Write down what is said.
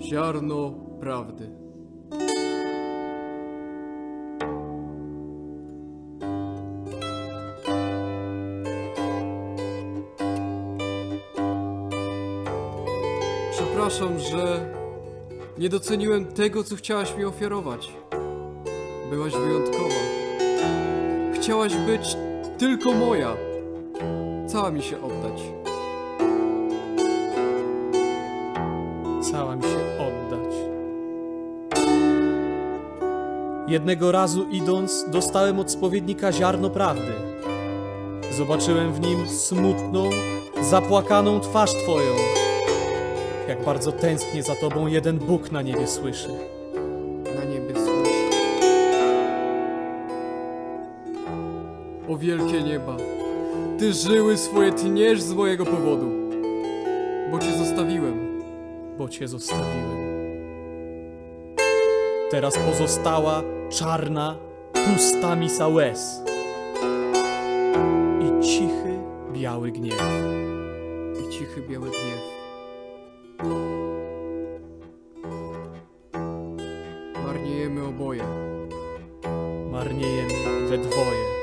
Ziarno prawdy. Przepraszam, że nie doceniłem tego, co chciałaś mi ofiarować. Byłaś wyjątkowa. Chciałaś być tylko moja. Cała mi się oddać. Cała mi Jednego razu idąc, dostałem od spowiednika ziarno prawdy. Zobaczyłem w nim smutną, zapłakaną twarz Twoją. Jak bardzo tęsknię za Tobą, jeden Bóg na niebie słyszy. na niebie słyszy. O wielkie nieba, ty żyły swoje tniesz z mojego powodu, bo cię zostawiłem. bo cię zostawiłem. Teraz pozostała czarna, pusta misa łez i cichy, biały gniew. I cichy, biały gniew. Marniejemy oboje. Marniejemy we dwoje.